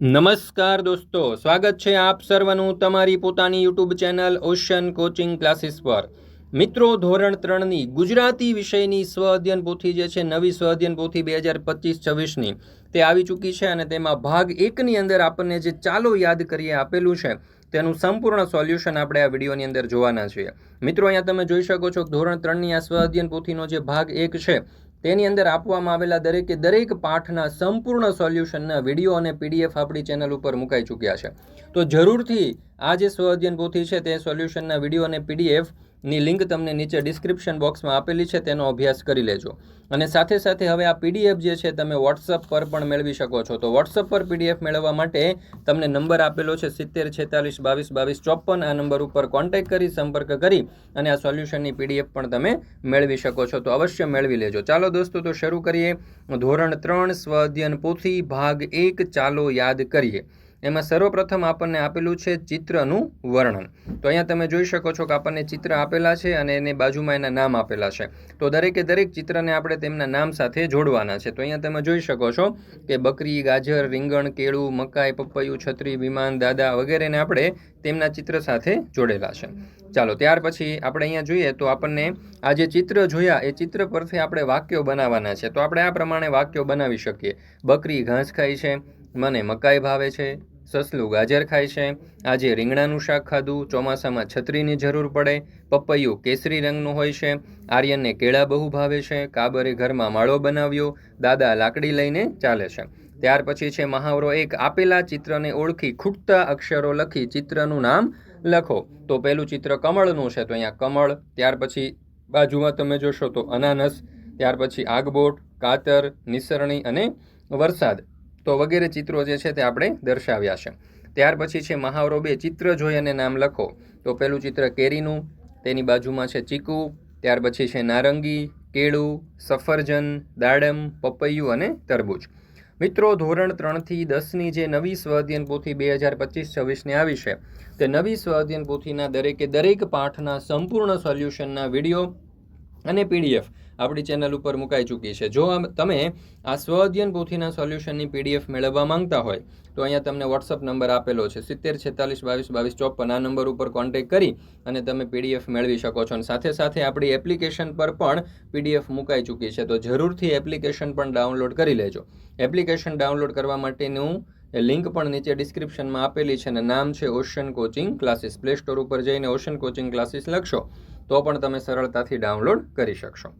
નમસ્કાર દોસ્તો, સ્વાગત છે આપ સર્વનું તમારી પોતાની YouTube channel ocean coaching classes પર. મિત્રો, ધોરણ ત્રણની ગુજરાતી વિષયની સ્વ અધ્યયન પોથી જે છે, નવી સ્વ અધ્યયન પોથી બે હજાર પચીસ છવ્વીસની, તે આવી ચૂકી છે અને તેમાં ભાગ એકની અંદર આપણને જે ચાલો યાદ કરીએ આપેલું છે, તેનું સંપૂર્ણ સોલ્યુશન આપણે આ વિડીયોની અંદર જોવાના છીએ. મિત્રો, અહીંયા તમે જોઈ શકો છો ધોરણ ત્રણની આ સ્વ અધ્યયન પોથીનો જે ભાગ એક છે તેની અંદર આપવામાં આવેલા દરેકે દરેક પાઠના સંપૂર્ણ સોલ્યુશનના વીડિયો અને પીડીએફ આપણી ચેનલ ઉપર મુકાઈ ચૂક્યા છે. તો જરૂરથી આ જે સ્વ અધ્યયન પોથી છે તે સોલ્યુશનના વીડિયો અને પીડીએફ ની લિંક તમને નીચે ડિસ્ક્રિપ્શન બોક્સમાં આપેલી છે, તેનો અભ્યાસ કરી લેજો. અને સાથે સાથે હવે આ પીડીએફ જે છે, તમે વોટ્સઅપ પર પણ મેળવી શકો છો. તો વોટ્સઅપ પર પીડીએફ મેળવવા માટે તમને નંબર આપેલો છે, સિત્તેર, છેતાલીસ, બાવીસ બાવીસ, ચોપન. આ નંબર ઉપર કોન્ટેક્ટ કરી, સંપર્ક કરી અને આ સોલ્યુશનની પીડીએફ પણ તમે મેળવી શકો છો. તો અવશ્ય મેળવી લેજો. ચાલો દોસ્તો, તો શરૂ કરીએ. ધોરણ ત્રણ સ્વ અધ્યયન પોથી ભાગ એક ચાલો યાદ કરીએ. એમાં સર્વપ્રથમ આપણને આપેલું છે ચિત્રનું વર્ણન. તો અહીંયા તમે જોઈ શકો છો કે આપણને ચિત્ર આપેલા છે અને એની બાજુમાં એના નામ આપેલા છે. તો દરેકે દરેક ચિત્રને આપણે તેમના નામ સાથે જોડવાના છે. તો અહીંયા તમે જોઈ શકો છો કે બકરી, ગાજર, રીંગણ, કેળું, મકાઈ, પપૈયું, છત્રી, વિમાન, દાદા વગેરેને આપણે તેમના ચિત્ર સાથે જોડેલા છે. ચાલો, ત્યાર પછી આપણે અહીંયા જોઈએ તો આપણને આ જે ચિત્ર જોયા એ ચિત્ર પરથી આપણે વાક્યો બનાવવાના છે. તો આપણે આ પ્રમાણે વાક્યો બનાવી શકીએ. બકરી ઘાસ ખાય છે, મને મકાઈ ભાવે છે સસલું ગાજર ખાય છે. આજે રીંગણાનું શાક ખાધું, ચોમાસામાં છત્રીની જરૂર પડે, પપૈયું કેસરી રંગનું હોય છે. આર્યનને કેળા બહુ ભાવે છે. કાબરે ઘરમાં માળો બનાવ્યો, દાદા લાકડી લઈને ચાલે છે. ત્યાર પછી છે મહાવરો એક આપેલા ચિત્રને ઓળખી ખૂટતા અક્ષરો લખી ચિત્રનું નામ લખો. તો પહેલું ચિત્ર કમળનું છે, તો અહીંયા કમળ, ત્યાર પછી બાજુમાં તમે જોશો તો અનાનસ, ત્યાર પછી આગબોટ, કાતર, નિસરણી અને વરસાદ. તો વગેરે ચિત્રો જે છે તે આપણે દર્શાવ્યા છે. ત્યાર પછી છે મહાવરો બે, ચિત્ર જોઈ અને નામ લખો. તો પહેલું ચિત્ર કેરીનું, તેની બાજુમાં છે ચીકુ, ત્યાર પછી છે નારંગી, કેળું, સફરજન, દાડમ, પપૈયું અને તરબૂચ. મિત્રો, ધોરણ ત્રણથી દસની જે નવી સ્વઅધ્યયન પોથી બે હજાર પચીસ છવ્વીસની આવી છે. તે નવી સ્વઅધ્યયન પોથીના દરેકે દરેક પાઠના સંપૂર્ણ સોલ્યુશનના વીડિયો અને પીડીએફ આપણી ચેનલ ઉપર મુકાઈ ચૂકી છે. જો તમે આ સ્વ અધ્યયન પોથીના સોલ્યુશનની પીડીએફ મેળવવા માંગતા હોય, તો અહીંયા તમને વોટ્સઅપ નંબર આપેલો છે. સિત્તેર, છેતાલીસ, બાવીસ બાવીસ, ચોપન આ નંબર ઉપર કોન્ટેક્ટ કરી અને તમે પીડીએફ મેળવી શકો છો. અને સાથે સાથે આપણી એપ્લિકેશન પર પણ પીડીએફ મુકાઈ ચૂકી છે. તો જરૂરથી એપ્લિકેશન પણ ડાઉનલોડ કરી લેજો. એપ્લિકેશન ડાઉનલોડ કરવા માટેનું એ લિંક પણ નીચે ડિસ્ક્રિપ્શનમાં આપેલી છે અને નામ છે Ocean coaching classes Play Store ઉપર જઈને ઓશન કોચિંગ ક્લાસીસ લખશો, તો પણ તમે સરળતાથી ડાઉનલોડ કરી શકશો.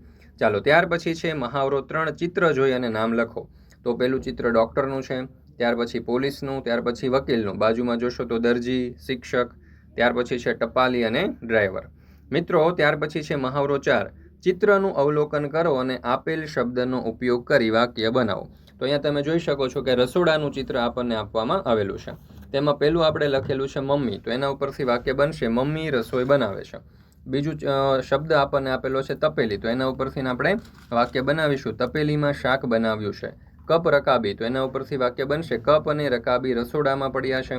ચાલો ત્યાર પછી છે મહાવરો ત્રણ ચિત્ર જોઈ અને નામ લખો. તો પેલું ચિત્ર ડૉક્ટરનું છે, ત્યાર પછી પોલીસનું, ત્યાર પછી વકીલનું. બાજુમાં જોશો તો દરજી, શિક્ષક, ત્યાર પછી છે ટપાલી અને ડ્રાઈવર. મિત્રો, ત્યાર પછી છે મહાવરો ચાર. ચિત્રનું અવલોકન કરો અને આપેલ શબ્દનો ઉપયોગ કરી વાક્ય બનાવો. તો અહીંયા તમે જોઈ શકો છો કે રસોડાનું ચિત્ર આપણને આપવામાં આવેલું છે. તેમાં પહેલું આપણે લખેલું છે મમ્મી. તો એના ઉપરથી વાક્ય બનશે, મમ્મી રસોઈ બનાવે છે. બીજું શબ્દ આપણને આપેલો છે તપેલી. તો એના ઉપરથી આપણે વાક્ય બનાવીશું. તપેલીમાં શાક બનાવ્યું છે. કપ રકાબી. તો એના ઉપરથી વાક્ય બનશે કપ અને રકાબી રસોડામાં પડ્યા છે.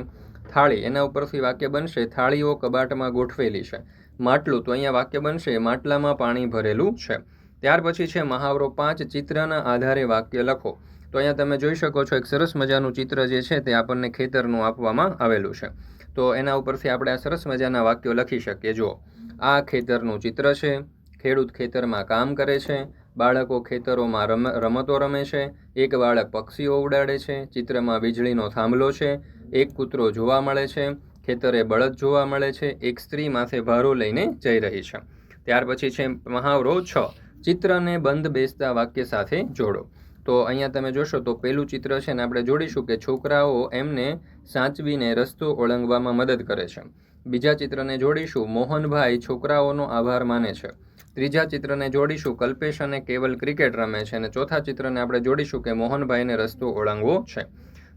થાળી. એના ઉપરથી વાક્ય બનશે થાળીઓ કબાટમાં ગોઠવેલી છે. માટલું. તો અહીંયા વાક્ય બનશે માટલામાં પાણી ભરેલું છે. ત્યાર પછી છે મહાવરો પાંચ. ચિત્રના આધારે વાક્ય લખો. તો અહીંયા તમે જોઈ શકો છો એક સરસ મજાનું ચિત્ર જે છે તે આપણને ખેતરનું આપવામાં આવેલું છે. તો એના ઉપરથી આપણે આ સરસ મજાના વાક્યો લખી શકીએ. જુઓ. આ ખેતરનું ચિત્ર છે. ખેડૂત ખેતરમાં કામ કરે છે. બાળકો ખેતરોમાં રમ, રમતો રમે છે. એક બાળક પક્ષીઓ ઉડાડે છે. ચિત્રમાં વીજળીનો થાંભલો છે. એક કૂતરો જોવા મળે છે. ખેતરે બળદ જોવા મળે છે. એક સ્ત્રી માથે ભારો લઈને જઈ રહી છે. ત્યાર પછી છે મહાવરો છ. ચિત્રને બંધ બેસતા વાક્ય સાથે જોડો. તો અહીંયા તમે જોશો તો પેલું ચિત્ર છે ને આપણે જોડીશું કે છોકરાઓ એમને સાચવીને રસ્તો ઓળંગવામાં મદદ કરે છે. બીજા ચિત્રને જોડીશું. મોહનભાઈ છોકરાઓનો આભાર માને છે. ત્રીજા ચિત્રને જોડીશું. કલ્પેશ અને કેવલ ક્રિકેટ રમે છે અને ચોથા ચિત્રને આપણે જોડીશું કે મોહનભાઈને રસ્તો ઓળંગવો છે.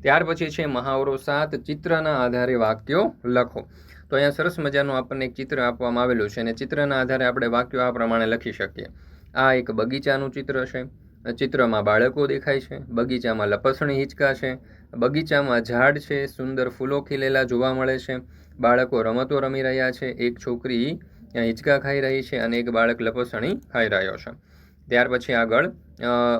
ત્યાર પછી છે મહાવરો સાત, ચિત્રના આધારે વાક્યો લખો. તો અહીંયા સરસ મજાનું આપણને એક ચિત્ર આપવામાં આવેલું છે અને ચિત્રના આધારે આપણે વાક્યો આ પ્રમાણે લખી શકીએ. આ એક બગીચાનું ચિત્ર છે. ચિત્રમાં બાળકો દેખાય છે. બગીચામાં લપસણી હિંચકા છે. બગીચામાં ઝાડ છે. સુંદર ફૂલો ખીલેલા જોવા મળે છે. બાળકો રમતો રમી રહ્યા છે, એક છોકરી હિંચકા ખાઈ રહી છે અને એક બાળક લપસણી ખાઈ રહ્યો છે. ત્યાર પછી આગળ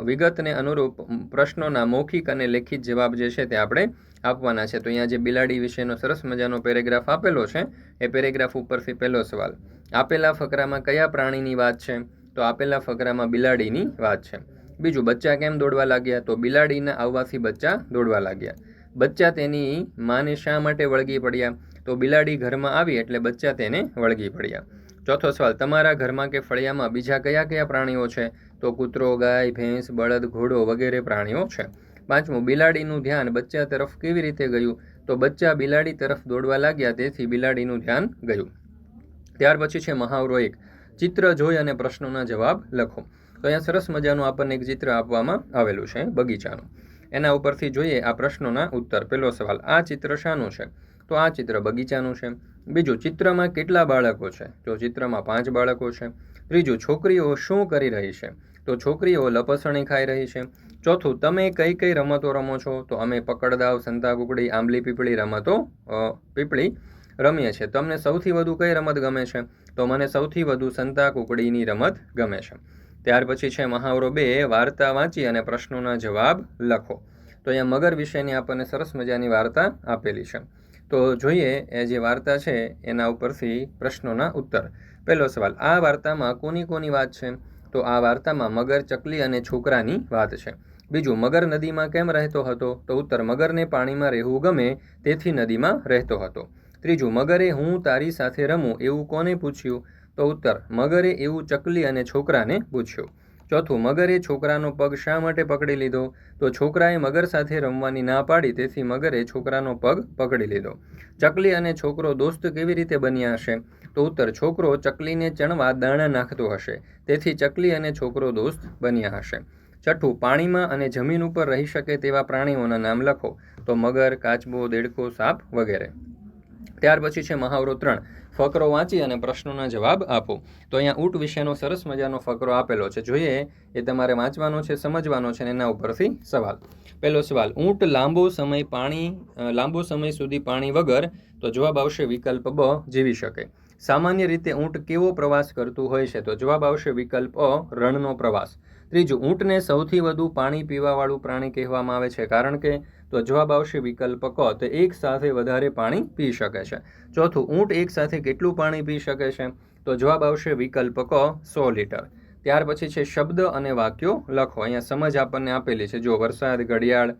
વિગતને અનુરૂપ પ્રશ્નોના મૌખિક અને લેખિત જવાબ જે છે તે આપણે આપવાના છે. તો અહીંયા જે બિલાડી વિશેનો સરસ મજાનો પેરેગ્રાફ આપેલો છે, એ પેરેગ્રાફ ઉપરથી પહેલો સવાલ. આપેલા ફકરામાં કયા પ્રાણીની વાત છે? તો આપેલા ફકરામાં બિલાડીની વાત છે. બીજું, બચ્ચા કેમ દોડવા લાગ્યા? તો બિલાડીના આવવાથી બચ્ચા દોડવા લાગ્યા. બચ્ચા તેની માને શા માટે વળગી પડ્યા? તો બિલાડી ઘરમાં આવી એટલે બચ્ચા તેને વળગી પડ્યા. ચોથો સવાલ, તમારા ઘરમાં કે ફળિયામાં બીજા કયા કયા પ્રાણીઓ છે? તો કૂતરો, ગાય, ભેંસ, બળદ, ઘોડો વગેરે પ્રાણીઓ છે. પાંચમું, બિલાડીનું ધ્યાન બચ્ચા તરફ કેવી રીતે ગયું? તો બચ્ચા બિલાડી તરફ દોડવા લાગ્યા તેથી બિલાડીનું ધ્યાન ગયું. ત્યાર પછી છે મહાવરો એક. ચિત્ર જોઈ અને પ્રશ્નોના જવાબ લખો. તો અહીંયા સરસ મજાનું આપણને એક ચિત્ર આપવામાં આવેલું છે બગીચાનું. એના ઉપરથી જોઈએ આ પ્રશ્નોના ઉત્તર. પહેલો સવાલ, આ ચિત્ર શાનું છે? તો આ ચિત્ર બગીચાનું છે. બીજું, ચિત્રમાં કેટલા બાળકો છે? તો ચિત્રમાં પાંચ બાળકો છે, ત્રીજું, છોકરીઓ શું કરી રહી છે? તો છોકરીઓ લપસણી ખાઈ રહી છે. ચોથું, તમે કઈ કઈ રમતો રમો છો? તો અમે પકડદાવ સંતા કુકડી આંબલી, પીપળી રમતો પીપળી રમીએ છીએ. તમને સૌથી વધુ કઈ રમત ગમે છે? તો મને સૌથી વધુ સંતા કુકડીની રમત ગમે છે. ત્યાર પછી છે મહાવરો બે, વાર્તા વાંચી અને પ્રશ્નોના જવાબ લખો. તો અહીંયા મગર વિશેની આપણને સરસ મજાની વાર્તા આપેલી છે. તો જોઈએ એ જે વાર્તા છે એના ઉપરથી પ્રશ્નોના ઉત્તર. પહેલો સવાલ, આ વાર્તામાં કોની કોની વાત છે? તો આ વાર્તામાં મગર ચકલી અને છોકરાની વાત છે. બીજું, મગર નદીમાં કેમ રહેતો હતો? તો ઉત્તર, મગરને પાણીમાં રહેવું ગમે તેથી નદીમાં રહેતો હતો. ત્રીજું, મગરે હું તારી સાથે રમું એવું કોને પૂછ્યું? તો ઉત્તર, મગરે એવું ચકલી અને છોકરાને પૂછ્યું. ચોથું, મગરે છોકરાનો પગ શા માટે પકડી લીધો? તો છોકરાએ મગર સાથે રમવાની ના પાડી, તેથી મગરે છોકરાનો પગ પકડી લીધો. ચકલી અને છોકરો દોસ્ત કેવી રીતે બન્યા હશે? તો ઉત્તર, છોકરો ચકલીને ચણવા દાણા નાખતો હશે, તેથી ચકલી અને છોકરો દોસ્ત બન્યા હશે. છઠ્ઠું, પાણીમાં અને જમીન ઉપર રહી શકે તેવા પ્રાણીઓના નામ લખો. તો મગર, કાચબો, દેડકો, સાપ વગેરે. ત્યાર પછી છે મહાવરો ત્રણ. ફકરો વાંચી અને પ્રશ્નોના જવાબ આપો. તો અહીંયા ઊંટ વિશેનો સરસ મજાનો ફકરો આપેલો છે. જોઈએ, એ તમારે વાંચવાનો છે, સમજવાનો છે અને એના ઉપરથી સવાલ. પહેલો સવાલ, ઊંટ લાંબો સમય પાણી લાંબો સમય સુધી પાણી વગર તો જવાબ આવશે વિકલ્પ બ, જીવી શકે. સામાન્ય રીતે ઊંટ કેવો પ્રવાસ કરતું હોય છે? તો જવાબ આવશે વિકલ્પ અ, રણનો પ્રવાસ. ત્રીજું, ઊંટને સૌથી વધુ પાણી પીવાવાળું પ્રાણી કહેવામાં આવે છે. કારણ કે, તો જવાબ આવશે વિકલ્પ ક, તો એક સાથે વધારે પાણી પી શકે છે. ચોથું, ઊંટ એક સાથે કેટલું પાણી પી શકે છે? તો જવાબ આવશે વિકલ્પ ક, સો લીટર. ત્યાર પછી છે શબ્દ અને વાક્યો લખો. અહીંયા સમજ આપણને આપેલી છે. જો વરસાદ, ઘડિયાળ,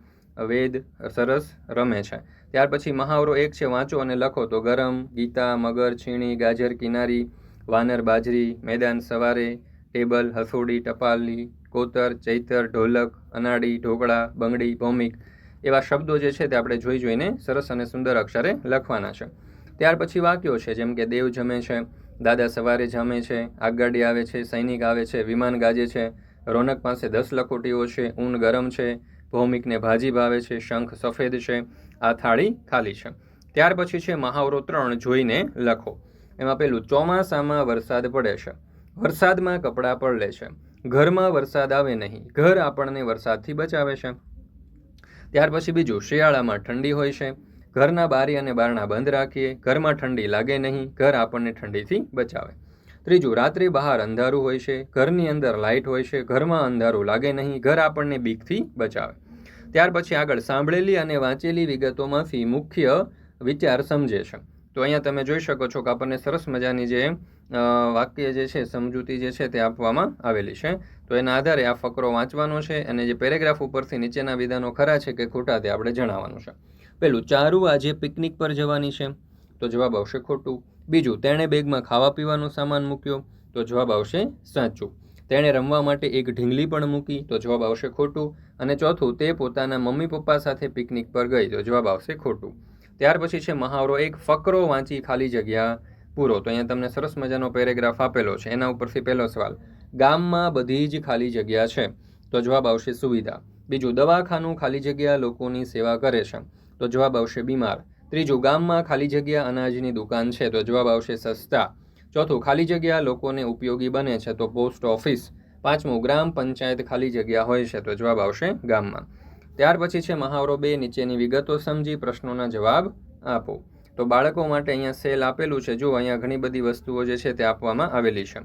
વેદ, સરસ, રમે છે. ત્યાર પછી મહાવરો એક છે, વાંચો અને લખો. તો ગરમ, ગીતા, મગર, છીણી, ગાજર, કિનારી, વાનર, બાજરી, મેદાન સવારે, ટેબલ હસોડી ટપાલી કોતર, ચૈતર, ઢોલક, અનાડી, ઢોકળા, બંગડી, ભૌમિક એવા શબ્દો જે છે તે આપણે જોઈ જોઈને સરસ અને સુંદર અક્ષરે લખવાના છે. ત્યાર પછી વાક્યો છે, જેમ કે દેવ જમે છે, દાદા સવારે જમે છે આગગાડી આવે છે, સૈનિક આવે છે, વિમાન ગાજે છે, રોનક પાસે દસ લખોટીઓ છે, ઊન ગરમ છે, ભૌમિકને ભાજી ભાવે છે, શંખ સફેદ છે આ થાળી ખાલી છે. ત્યાર પછી છે મહાવરો ત્રણ જોઈને લખો. એમાં પેલું, ચોમાસામાં વરસાદ પડે છે. વરસાદમાં કપડાં પલળે છે. ઘરમાં વરસાદ આવે નહીં. ઘર આપણને વરસાદથી બચાવે છે. ત્યાર પછી બીજું, શિયાળામાં ઠંડી હોય છે. ઘરના બારી અને બારણા બંધ રાખીએ. ઘરમાં ઠંડી લાગે નહીં. ઘર આપણને ઠંડીથી બચાવે. ત્રીજું, રાત્રે બહાર અંધારું હોય છે. ઘરની અંદર લાઇટ હોય છે. ઘરમાં અંધારું લાગે નહીં. ઘર આપણને બીકથી બચાવે. ત્યાર પછી આગળ સાંભળેલી અને વાંચેલી વિગતોમાંથી મુખ્ય વિચાર સમજે છે. તો અહીંયા તમે જોઈ શકો છો કે આપણને સરસ મજાની જે વાક્ય જે છે, સમજૂતી જે છે તે આપવામાં આવેલી છે. તો એના આધારે આ ફકરો વાંચવાનો છે અને જે પેરેગ્રાફ ઉપરથી નીચેના વિધાનો ખરા છે કે ખોટા તે આપણે જણાવવાનું છે. પેલું, ચારુ આજે પિકનિક પર જવાની છે. તો જવાબ આવશે ખોટું. બીજું, તેણે બેગમાં ખાવા પીવાનો સામાન મૂક્યો. તો જવાબ આવશે સાચું. તેણે રમવા માટે એક ઢીંગલી પણ મૂકી, તો જવાબ આવશે ખોટું. અને ચોથું, તે પોતાના મમ્મી પપ્પા સાથે પિકનિક પર ગઈ, તો જવાબ આવશે ખોટું. ત્યાર પછી છે, મહાવરો એક ફકરો વાંચી ખાલી જગ્યા પૂરો. તો અહીંયા તમને સરસ મજાનો પેરેગ્રાફ આપેલો છે. એના ઉપરથી પહેલો સવાલ, ગામમાં બધી જ ખાલી જગ્યા છે? તો જવાબ આવશે સુવિધા. બીજું, દવાખાનું ખાલી જગ્યા લોકોની સેવા કરે છે? તો જવાબ આવશે બીમાર. ત્રીજું, ગામમાં ખાલી જગ્યા અનાજની દુકાન છે? તો જવાબ આવશે સસ્તા. ચોથું, ખાલી જગ્યા લોકોને ઉપયોગી બને છે તો પોસ્ટ ઓફિસ. પાંચમું, ગ્રામ પંચાયત ખાલી જગ્યા હોય છે તો જવાબ આવશે ગામમાં. ત્યાર પછી છે મહાવરો બે, નીચેની વિગતો સમજી પ્રશ્નોના જવાબ આપો. તો બાળકો માટે અહીંયા સેલ આપેલું છે. જો અહીંયા ઘણી બધી વસ્તુઓ જે છે તે આપવામાં આવેલી છે.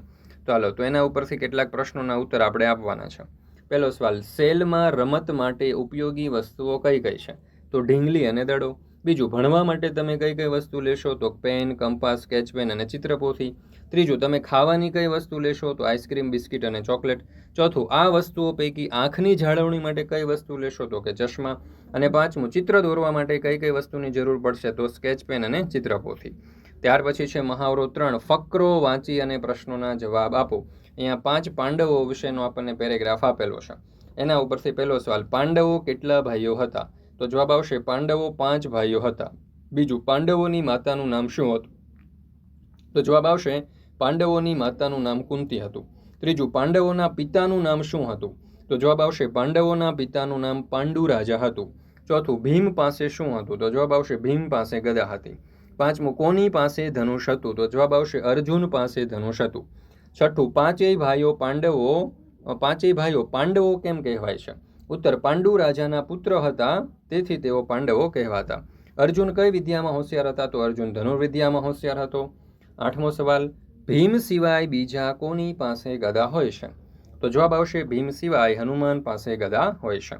ચાલો, તો એના ઉપરથી કેટલાક પ્રશ્નોના ઉત્તર આપણે આપવાના છે. પહેલો સવાલ, સેલમાં રમત માટે ઉપયોગી વસ્તુઓ કઈ કઈ છે? તો ઢીંગલી અને દડો. બીજું, ભણવા માટે તમે કઈ કઈ વસ્તુ લેશો? તો પેન, કંપાસ સ્કેચ પેન અને ચિત્રપોથી. ત્રીજું, તમે ખાવાની કઈ વસ્તુ લેશો? તો આઈસ્ક્રીમ, બિસ્કિટ અને ચોકલેટ. ચોથું, આ વસ્તુઓ પૈકી આંખની જાળવણી માટે કઈ વસ્તુ લેશો? તો કે ચશ્મા. અને પાંચમું, ચિત્ર દોરવા માટે કઈ કઈ વસ્તુની જરૂર પડશે? તો સ્કેચ પેન અને ચિત્રપોથી. ત્યાર પછી છે મહાવરો ત્રણ, ફકરો વાંચી અને પ્રશ્નોના જવાબ આપો. અહીંયા પાંચ પાંડવો વિશેનો આપણને પેરેગ્રાફ આપેલો છે. એના ઉપરથી પહેલો સવાલ, પાંડવો કેટલા ભાઈઓ હતા? તો જવાબ આવશે પાંડવો પાંચ ભાઈઓ હતા. બીજું, પાંડવોની માતાનું નામ શું હતું? તો જવાબ આવશે પાંડવોની માતાનું નામ કુંતી હતું. ત્રીજું, પાંડવોના પિતાનું નામ શું હતું? તો જવાબ આવશે પાંડવોના પિતાનું નામ પાંડુ રાજા હતું. ચોથું, ભીમ પાસે શું હતું? તો જવાબ આવશે ભીમ પાસે ગદા હતી. પાંચમું, કોની પાસે ધનુષ હતું? તો જવાબ આવશે અર્જુન પાસે ધનુષ હતું. છઠ્ઠું, પાંચેય ભાઈઓ પાંડવો, પાંચેય ભાઈઓ પાંડવો કેમ કહેવાય છે? ઉત્તર પાંડુ રાજાના પુત્ર હતા તેથી તેઓ પાંડવો કહેવાતા. અર્જુન કઈ વિદ્યામાં હોશિયાર હતા તો અર્જુન ધનુર્વિદ્યામાં હોશિયાર હતો? આઠમો સવાલ, ભીમ સિવાય બીજા કોની પાસે ગદા હોય છે? તો જવાબ આવશે, ભીમ સિવાય હનુમાન પાસે ગદા હોય છે.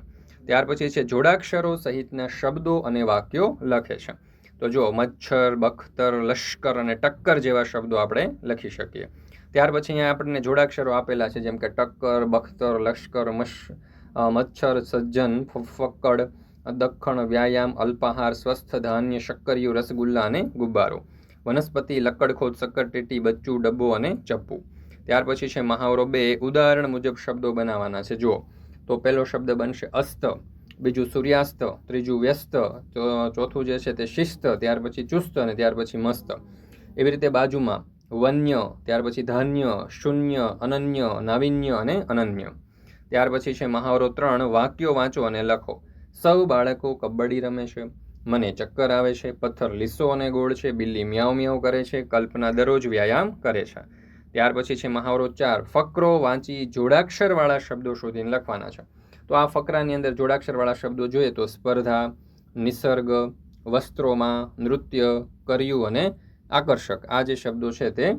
ત્યાર પછી છે, જોડાક્ષરો સહિતના શબ્દો અને વાક્યો લખે છે. તો જો મચ્છર, બખ્તર, લશ્કર અને ટક્કર જેવા શબ્દો આપણે લખી શકીએ. ત્યાર પછી અહીંયા આપણને જોડાક્ષરો આપેલા છે, જેમ કે ટક્કર, બખ્તર, લશ્કર, મશ મચ્છર, સજ્જન ફક્કડ દખણ, વ્યાયામ, અલ્પાહાર, સ્વસ્થ ધાન્ય, શક્કરિયું, રસગુલ્લા અને ગુબ્બારો. વનસ્પતિ લક્કડખોદ સક્કરટેટી બચ્ચું, ડબ્બો અને ચપ્પુ. ત્યાર પછી છે મહાવરો બે. ઉદાહરણ મુજબ શબ્દો બનાવવાના છે. જુઓ. તો પહેલો શબ્દ બનશે અસ્ત, બીજું સૂર્યાસ્ત, ત્રીજું વ્યસ્ત ચોથું જે છે તે શિસ્ત, ત્યાર પછી ચુસ્ત અને ત્યાર પછી મસ્ત. એવી રીતે બાજુમાં વન્ય, ત્યાર પછી ધાન્ય, શૂન્ય, અનન્ય, નાવિન્ય અને અનન્ય. ત્યાર પછી છે મહાવરો ત્રણ. વાક્યો વાંચો અને લખો. સૌ બાળકો કબડ્ડી રમે છે. મને ચક્કર આવે છે. પથ્થર લીસો અને ગોળ છે. બિલ્લી મ્યાઉ મ્યાઉ કરે છે. કલ્પના દરરોજ વ્યાયામ કરે છે. ત્યાર પછી છે મહાવરો ચાર. ફકરો વાંચી જોડાક્ષરવાળા શબ્દો શોધીને લખવાના છે. તો આ ફકરાની અંદર જોડાક્ષરવાળા શબ્દો જોઈએ તો સ્પર્ધા, નિસર્ગ, વસ્ત્રોમાં નૃત્ય, કર્યું અને આકર્ષક. આ જે શબ્દો છે તે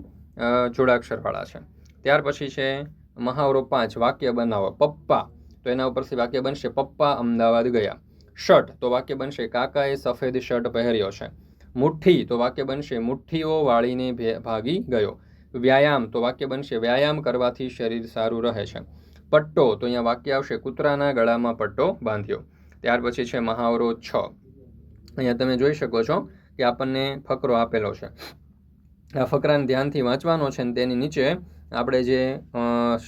જોડાક્ષરવાળા છે. ત્યાર પછી છે મહાવરો પાંચ. વાક્ય બનાવો. પપ્પા. તો એના ઉપરથી વાક્ય બનશે, પપ્પા અમદાવાદ ગયા. શર્ટ, તો વાક્ય બનશે, કાકાએ સફેદ શર્ટ પહેર્યો છે. મુઠ્ઠી, તો વાક્ય બનશે, મુઠ્ઠીઓ વાળીને ભાગી ગયો. વ્યાયામ, તો વાક્ય બનશે, વ્યાયામ કરવાથી શરીર સારું રહે છે. પટ્ટો, તો અહીંયા વાક્ય આવશે, કૂતરાના ગળામાં પટ્ટો બાંધ્યો. ત્યાર પછી છે મહાવરો છ. અહીંયા તમે જોઈ શકો છો કે આપણને ફકરો આપેલો છે. આ ફકરાને ધ્યાનથી વાંચવાનો છે અને તેની નીચે આપણે જે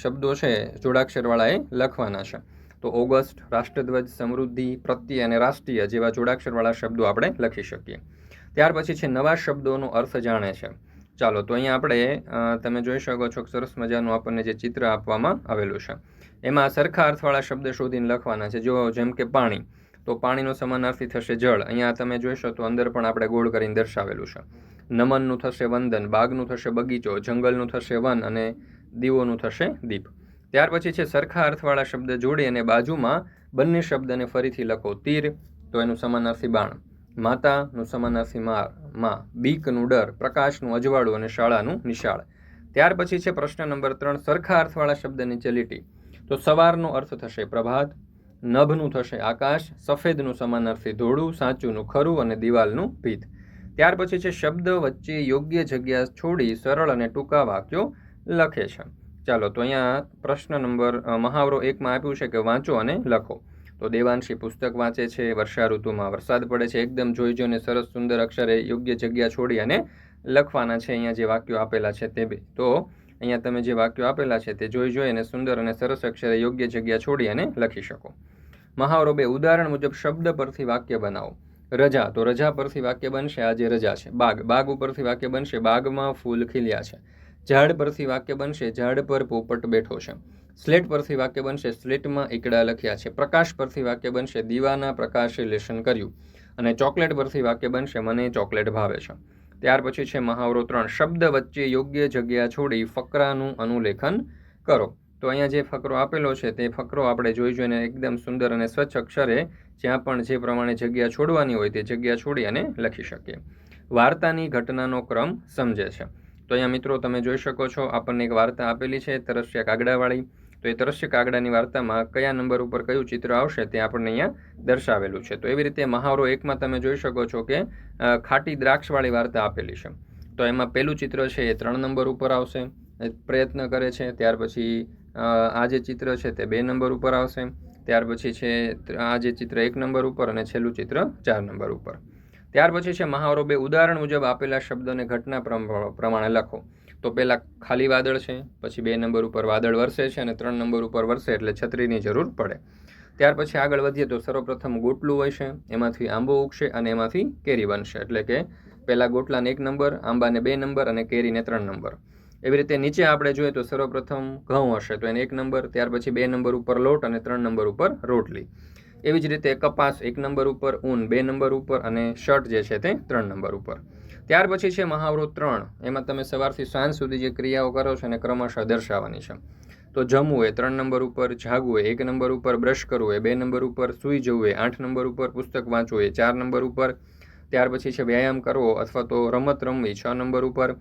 શબ્દો છે જોડાક્ષરવાળા એ લખવાના છે. તો ઓગસ્ટ, રાષ્ટ્રધ્વજ, સમૃદ્ધિ પ્રત્યે અને રાષ્ટ્રીય જેવા જોડાક્ષરવાળા શબ્દો આપણે લખી શકીએ. ત્યાર પછી છે, નવા શબ્દોનો અર્થ જાણે છે. ચાલો, તો અહીંયા આપણે તમે જોઈ શકો છો કે સરસ મજાનું આપણને જે ચિત્ર આપવામાં આવેલું છે. એમાં સરખા અર્થવાળા શબ્દ શોધીને લખવાના છે. જો જેમ કે પાણી. તો પાણીનો સમાનાર્થી થશે જળ. અહીંયા તમે જોઈશો તો અંદર પણ આપણે ગોળ કરીને દર્શાવેલું છે. નમનનું થશે વંદન, બાગનું થશે બગીચો, જંગલનું થશે વન અને દીવોનું થશે દીપ. ત્યાર પછી છે સરખા અર્થવાળા શબ્દ જોડી અને બાજુમાં બંને શબ્દને ફરીથી લખો તીર, તો એનું સમાનાર્થી બાણ. માતાનું સમાનાર્થી માર, માં. બીકનું ડર, પ્રકાશનું અજવાળું અને શાળાનું નિશાળ. ત્યાર પછી છે પ્રશ્ન નંબર ત્રણ, સરખા અર્થવાળા શબ્દની લીટી તો સવારનો અર્થ થશે પ્રભાત નભનું થશે આકાશ, સફેદનું સમાનાર્થી ધોળું, સાચુંનું ખરું અને દિવાલનું ભીત ત્યાર પછી છે શબ્દ, વચ્ચે યોગ્ય જગ્યા છોડી સરળ અને ટૂંકા વાક્યો લખે છે. ચાલો, તો અહીંયા પ્રશ્ન નંબર મહાવરો એકમાં આપ્યું છે કે વાંચો અને લખો. તો દેવાંશી પુસ્તક વાંચે છે, વર્ષા ઋતુમાં વરસાદ પડે છે, એકદમ જોઈ જોઈને સરસ સુંદર અક્ષરે યોગ્ય જગ્યા છોડી અને લખવાના છે અહીંયા જે વાક્યો આપેલા છે તે તો અહીંયા તમે જે વાક્યો આપેલા છે તે જોઈ જોઈ અને સુંદર અને સરસ અક્ષરે યોગ્ય જગ્યા છોડી અને લખી શકો. મહાવરો બે ઉદાહરણ મુજબ શબ્દ પરથી વાક્ય બનાવો. રજા, તો રજા પરથી વાક્ય બનશે, આજે રજા છે. બાગ બાગ ઉપરથી વાક્ય બનશે, બાગમાં ફૂલ ખીલ્યા છે. ઝાડ પરથી વાક્ય બનશે, ઝાડ પર પોપટ બેઠો છે. સ્લેટ પરથી વાક્ય બનશે, સ્લેટમાં એકડા લખ્યા છે. પ્રકાશ પરથી વાક્ય બનશે, દીવાના પ્રકાશે લેશન કર્યું. અને ચોકલેટ પરથી વાક્ય બનશે, મને ચોકલેટ ભાવે છે. ત્યાર પછી છે મહાવરો ત્રણ. શબ્દ વચ્ચે યોગ્ય જગ્યા છોડી ફકરાનું અનુલેખન કરો. તો અહીંયા જે ફકરો આપેલો છે તે ફકરો આપણે જોઈ જોઈને એકદમ સુંદર અને સ્વચ્છ અક્ષરે જ્યાં પણ જે પ્રમાણે જગ્યા છોડવાની હોય તે જગ્યા છોડી અને લખી શકીએ. વાર્તાની ઘટનાનો ક્રમ સમજે છે. તો અહીંયા મિત્રો તમે જોઈ શકો છો, આપણને એક વાર્તા આપેલી છે, તરસ્યા કાગડાવાળી. તો એ તરસ્ય કાગડાની વાર્તામાં કયા નંબર ઉપર કયું ચિત્ર આવશે તે આપણને અહીંયા દર્શાવેલું છે. તો એવી રીતે મહાવરો એકમાં તમે જોઈ શકો છો કે ખાટી દ્રાક્ષવાળી વાર્તા આપેલી છે. તો એમાં પહેલું ચિત્ર છે એ ત્રણ નંબર ઉપર આવશે. પ્રયત્ન કરે છે, ત્યાર પછી આ જે ચિત્ર છે તે બે નંબર ઉપર આવશે. ત્યાર પછી છે, આ જે ચિત્ર એક નંબર ઉપર અને છેલ્લું ચિત્ર ચાર નંબર ઉપર. ત્યાર પછી છે, મહાવરો બે ઉદાહરણ મુજબ આપેલા શબ્દોને ઘટના પ્રમ- પ્રમાણે લખો. તો પહેલાં ખાલી વાદળ છે, પછી બે નંબર ઉપર વાદળ વરસે છે અને ત્રણ નંબર ઉપર વરસે એટલે છત્રીની જરૂર પડે. ત્યાર પછી આગળ વધીએ તો સર્વપ્રથમ ગોટલું હોય છે, એમાંથી આંબો ઉગશે અને એમાંથી કેરી બનશે. એટલે કે પહેલાં ગોટલાને એક નંબર, આંબાને બે નંબર અને કેરીને ત્રણ નંબર. એવી રીતે નીચે આપણે જોઈએ તો સર્વપ્રથમ ઘઉં હશે, તો એને એક નંબર, ત્યાર પછી બે નંબર ઉપર લોટ અને ત્રણ નંબર ઉપર રોટલી. એવી જ રીતે કપાસ એક નંબર ઉપર, ઊન બે નંબર ઉપર અને શર્ટ જે છે તે ત્રણ નંબર ઉપર. ત્યાર પછી છે મહાવરો ત્રણ. એમાં તમે સવારથી સાંજ સુધી જે ક્રિયાઓ કરો છો એને ક્રમશઃ દર્શાવવાની છે. તો જમવું એ ત્રણ નંબર ઉપર, જાગવું એક નંબર ઉપર, બ્રશ કરવું એ બે નંબર ઉપર, સૂઈ જવું એ આઠ નંબર ઉપર, પુસ્તક વાંચવું એ ચાર નંબર ઉપર ત્યાર પછી છે વ્યાયામ કરવો અથવા તો રમત રમવી, છ નંબર ઉપર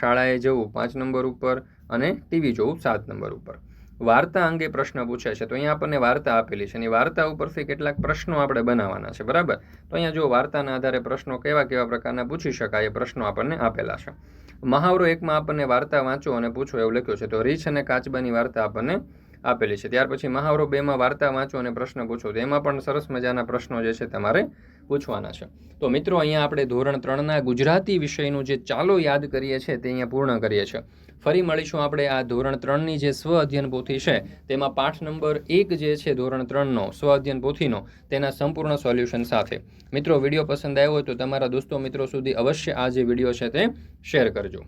શાળાએ જવું, પાંચ નંબર ઉપર અને ટીવી જોવું, સાત નંબર ઉપર. વાર્તા અંગે પ્રશ્ન પૂછે છે. તો અહીંયા આપણને વાર્તા આપેલી છે અને વાર્તા ઉપરથી કેટલાક પ્રશ્નો આપણે બનાવવાના છે. બરાબર? તો અહીંયા જો વાર્તાના આધારે પ્રશ્નો કેવા કેવા પ્રકારના પૂછી શકાય એ પ્રશ્નો આપણને આપેલા છે. મહાવરો એકમાં આપણને વાર્તા વાંચો અને પૂછો એવું લખ્યું છે. તો રીછ અને કાચબાની વાર્તા આપણને આપેલી છે. ત્યાર પછી મહાવરો બેમાં વાર્તા વાંચો અને પ્રશ્ન પૂછો. તો એમાં પણ સરસ મજાના પ્રશ્નો જે છે તમારે પૂછવાના છે. તો મિત્રો, અહીંયા આપણે ધોરણ ત્રણના ગુજરાતી વિષયનું જે ચાલો યાદ કરીએ છીએ તે અહીંયા પૂર્ણ કરીએ છીએ. ફરી મળીશું આપણે આ ધોરણ ત્રણની જે સ્વ અધ્યયન પોથી છે, તેમાં પાઠ નંબર એક જે છે ધોરણ ત્રણનો, સ્વ અધ્યયન પોથીનો, તેના સંપૂર્ણ સોલ્યુશન સાથે. મિત્રો, વીડિયો પસંદ આવ્યો હોય તો તમારા દોસ્તો મિત્રો સુધી અવશ્ય આ જે વીડિયો છે તે શેર કરજો.